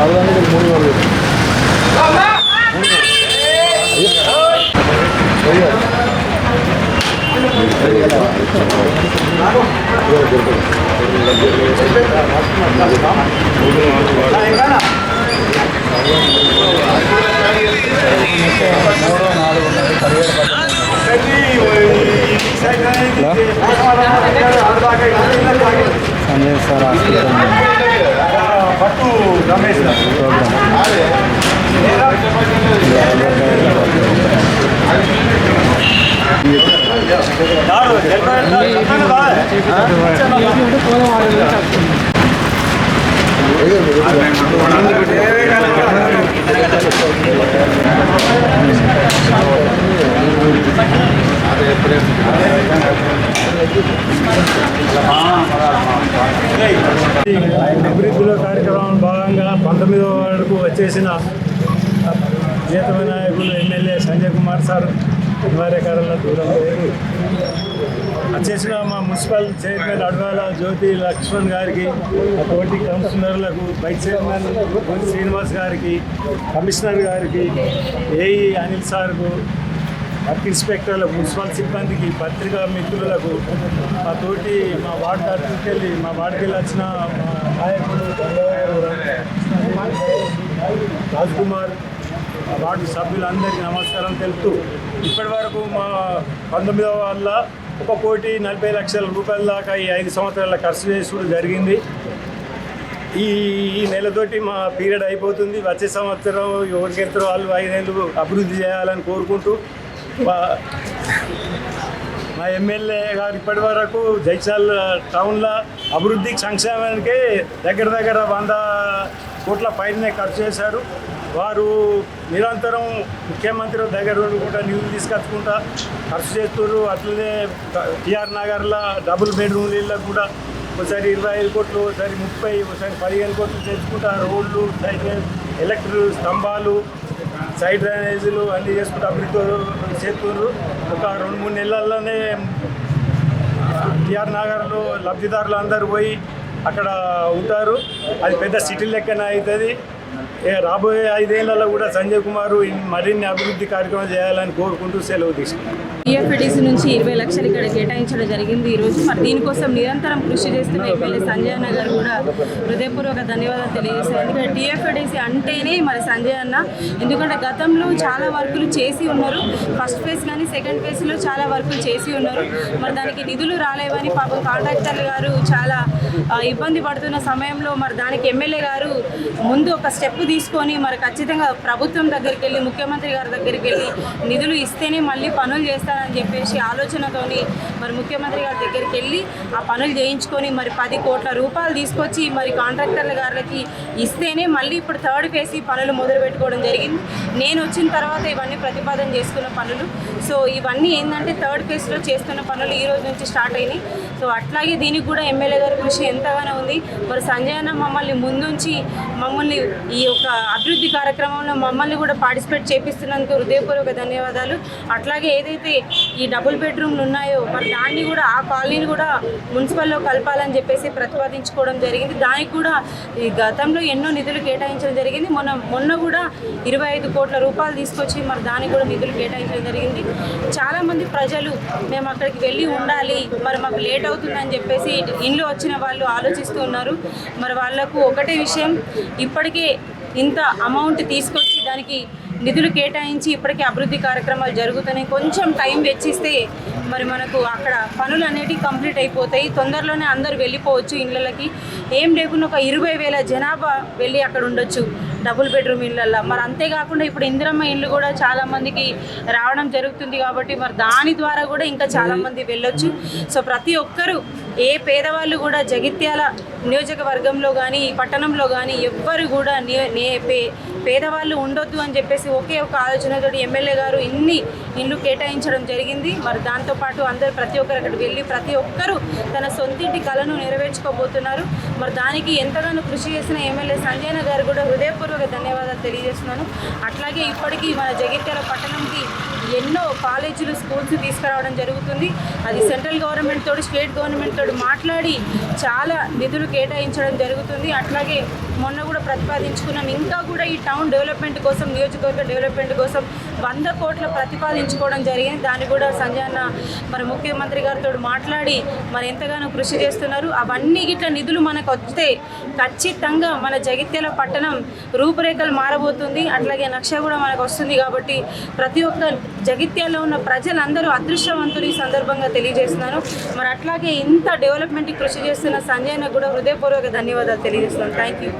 அதுதானே மூணு வருது సంజయ్ సార్ హాస్పిటల్ పట్టు రమేష్ ಯಾರು అభివృద్ధిలో కార్యక్రమం భాగంగా పంతొమ్మిదవ వార్డుకు వచ్చేసిన జీతమ నాయకులు ఎమ్మెల్యే సంజయ్ కుమార్ సార్ నివార్యకారంలో దూరం లేదు వచ్చేసిన మా మున్సిపల్ చైర్మన్ అడవాల జ్యోతి లక్ష్మణ్ గారికి ఆ తోటి కమిషనర్లకు వైస్ చైర్మన్ శ్రీనివాస్ గారికి కమిషనర్ గారికి ఏఈ అనిల్ సార్కు వర్క్ ఇన్స్పెక్టర్లకు మున్సిపల్ సిబ్బందికి పత్రికా మిత్రులకు మా తోటి మా వార్డు తరఫుకి వెళ్ళి మా వార్డుకి వెళ్ళి వచ్చిన మా నాయకుడు రాజ్ కుమార్ మా వార్డు సభ్యులందరికీ నమస్కారం తెలుపుతూ ఇప్పటి వరకు మా పంతొమ్మిదవ వల్ల ఒక కోటి నలభై లక్షల రూపాయల దాకా ఈ ఐదు సంవత్సరాల ఖర్చు చేసుడు జరిగింది. ఈ ఈ నెలతోటి మా పీరియడ్ అయిపోతుంది. వచ్చే సంవత్సరం ఎవరికి వాళ్ళు ఐదేళ్ళు అభివృద్ధి చేయాలని కోరుకుంటూ మా మా ఎమ్మెల్యే గారు ఇప్పటి వరకు జైసాల్ టౌన్లో అభివృద్ధికి సంక్షేమానికి దగ్గర దగ్గర వంద కోట్ల పైనే ఖర్చు చేశారు. వారు నిరంతరం ముఖ్యమంత్రి దగ్గర నుండి కూడా నిధులు తీసుకొచ్చుకుంటా ఖర్చు చేస్తున్నారు. అట్లనే టిఆర్ నగర్లో డబుల్ బెడ్రూమ్ ఇళ్ళకు కూడా ఒకసారి ఇరవై ఐదు కోట్లు ఒకసారి ముప్పై ఒకసారి పదిహేను కోట్లు తెచ్చుకుంటా రోడ్లు ఎలక్ట్రిక్ స్తంభాలు సైడ్ డ్రైనేజీలు అన్నీ చేసుకుంటూ అభివృద్ధి చేస్తున్నారు. ఒక రెండు మూడు నెలల్లోనే టిఆర్ నగర్లో లబ్ధిదారులు అందరూ పోయి అక్కడ ఉంటారు. అది పెద్ద సిటీ లెక్కన అవుతుంది. ఏ రాబోయే ఐదేళ్ళలో కూడా సంజయ్ కుమార్ మరిన్ని అభివృద్ధి కార్యక్రమాలు చేయాలని కోరుకుంటూ సెలవు తీసుకున్నాను టీఎఫ్డిసి నుంచి ఇరవై లక్షలు ఇక్కడ కేటాయించడం జరిగింది. ఈరోజు మరి దీనికోసం నిరంతరం కృషి చేస్తున్న ఎమ్మెల్యే సంజయ్ అన్న గారు కూడా హృదయపూర్వక ధన్యవాదాలు తెలియజేశారు. ఎందుకంటే టీఎఫ్డిసి అంటేనే మరి సంజయ్ అన్న. ఎందుకంటే గతంలో చాలా వర్కులు చేసి ఉన్నారు. ఫస్ట్ ఫేజ్ కానీ సెకండ్ ఫేజ్లో చాలా వర్కులు చేసి ఉన్నారు. మరి దానికి నిధులు రాలేవని పాపం కాంట్రాక్టర్లు గారు చాలా ఇబ్బంది పడుతున్న సమయంలో మరి దానికి ఎమ్మెల్యే గారు ముందు ఒక స్టెప్ తీసుకొని మరి ఖచ్చితంగా ప్రభుత్వం దగ్గరికి వెళ్ళి ముఖ్యమంత్రి గారి దగ్గరికి వెళ్ళి నిధులు ఇస్తేనే మళ్ళీ పనులు చేస్తారు అని చెప్పేసి ఆలోచనతోని మరి ముఖ్యమంత్రి గారి దగ్గరికి వెళ్ళి ఆ పనులు చేయించుకొని మరి పది కోట్ల రూపాయలు తీసుకొచ్చి మరి కాంట్రాక్టర్ల గారికి ఇస్తేనే మళ్ళీ ఇప్పుడు థర్డ్ ఫేజ్ ఈ పనులు మొదలు పెట్టుకోవడం జరిగింది. నేను వచ్చిన తర్వాత ఇవన్నీ ప్రతిపాదన చేసుకున్న పనులు. సో ఇవన్నీ ఏంటంటే థర్డ్ ఫేజ్లో చేస్తున్న పనులు ఈ రోజు నుంచి స్టార్ట్ అయినాయి. సో అట్లాగే దీనికి కూడా ఎమ్మెల్యే గారి కృషి ఎంతగానో ఉంది. మరి సంజయ్ అన్న మమ్మల్ని ముందుంచి మమ్మల్ని ఈ యొక్క అభివృద్ధి కార్యక్రమంలో మమ్మల్ని కూడా పార్టిసిపేట్ చేపిస్తున్నందుకు హృదయపూర్వక ధన్యవాదాలు. అట్లాగే ఏదైతే ఈ డబుల్ బెడ్రూమ్లు ఉన్నాయో మరి దాన్ని కూడా ఆ కాలనీని కూడా మున్సిపల్లో కలపాలని చెప్పేసి ప్రతిపాదించుకోవడం జరిగింది. దానికి కూడా ఈ గతంలో ఎన్నో నిధులు కేటాయించడం జరిగింది. మొన్న మొన్న కూడా ఇరవై ఐదు కోట్ల రూపాయలు తీసుకొచ్చి మరి దానికి కూడా నిధులు కేటాయించడం జరిగింది. చాలామంది ప్రజలు మేము అక్కడికి వెళ్ళి ఉండాలి మరి మాకు లేట్ అవుతుందని చెప్పేసి ఇంట్లో వచ్చిన వాళ్ళు ఆలోచిస్తూ ఉన్నారు. మరి వాళ్ళకు ఒకటే విషయం ఇప్పటికే ఇంత అమౌంట్ తీసుకొచ్చి దానికి నిధులు కేటాయించి ఇప్పటికే అభివృద్ధి కార్యక్రమాలు జరుగుతున్నాయి. కొంచెం టైం వెచ్చిస్తే మరి మనకు అక్కడ పనులు అనేటివి కంప్లీట్ అయిపోతాయి. తొందరలోనే అందరూ వెళ్ళిపోవచ్చు ఇళ్ళకి ఏం లేకుండా ఒక ఇరవై వేల జనాభా వెళ్ళి అక్కడ ఉండొచ్చు. డబుల్ బెడ్రూమ్ ఇళ్ళల్లో. మరి అంతేకాకుండా ఇప్పుడు ఇందిరమ్మ ఇల్లు కూడా చాలా మందికి రావడం జరుగుతుంది కాబట్టి మరి దాని ద్వారా కూడా ఇంకా చాలా మంది వెళ్ళొచ్చు. సో ప్రతి ఒక్కరూ ఏ పేదవాళ్ళు కూడా జగిత్యాల నియోజకవర్గంలో కానీ పట్టణంలో కానీ ఎవ్వరు కూడా నే- నే పే పేదవాళ్ళు ఉండొద్దు అని చెప్పేసి ఒకే ఒక ఆలోచనతో ఎమ్మెల్యే గారు ఇన్ని ఇల్లు కేటాయించడం జరిగింది. మరి దాంతోపాటు అందరు ప్రతి ఒక్కరు అక్కడ వెళ్ళి ప్రతి ఒక్కరూ తన సొంతింటి కళను నెరవేర్చుకోబోతున్నారు. మరి దానికి ఎంతగానో కృషి చేసిన ఎమ్మెల్యే సంజయన గారు కూడా హృదయపూర్వక ధన్యవాదాలు తెలియజేస్తున్నాను. అట్లాగే ఇప్పటికీ మన జగిత్యాల పట్టణంకి ఎన్నో కాలేజీలు స్కూల్స్ తీసుకురావడం జరుగుతుంది. అది సెంట్రల్ గవర్నమెంట్ తోటి స్టేట్ గవర్నమెంట్ తోటి మాట్లాడి చాలా నిధులు కేటాయించడం జరుగుతుంది. అట్లాగే మొన్న కూడా ప్రతిపాదించుకున్నాం. ఇంకా కూడా ఈ టౌన్ డెవలప్మెంట్ కోసం నియోజకవర్గ డెవలప్మెంట్ కోసం వంద కోట్ల ప్రతిపాదించుకోవడం జరిగింది. దాన్ని కూడా సంజయ్ మరి ముఖ్యమంత్రి గారితో మాట్లాడి మరి ఎంతగానో కృషి చేస్తున్నారు. అవన్నీ గిట్ల నిధులు మనకు వస్తే ఖచ్చితంగా మన జగిత్యాల పట్టణం రూపురేఖలు మారబోతుంది. అట్లాగే నక్ష కూడా మనకు వస్తుంది కాబట్టి ప్రతి ఒక్క జగిత్యాల్లో ఉన్న ప్రజలందరూ అదృష్టవంతులు ఈ సందర్భంగా తెలియజేస్తున్నాను. మరి అట్లాగే ఇంత డెవలప్మెంట్కి కృషి చేస్తున్న సంజయ్న కూడా హృదయపూర్వక ధన్యవాదాలు తెలియజేస్తున్నాను. Thank you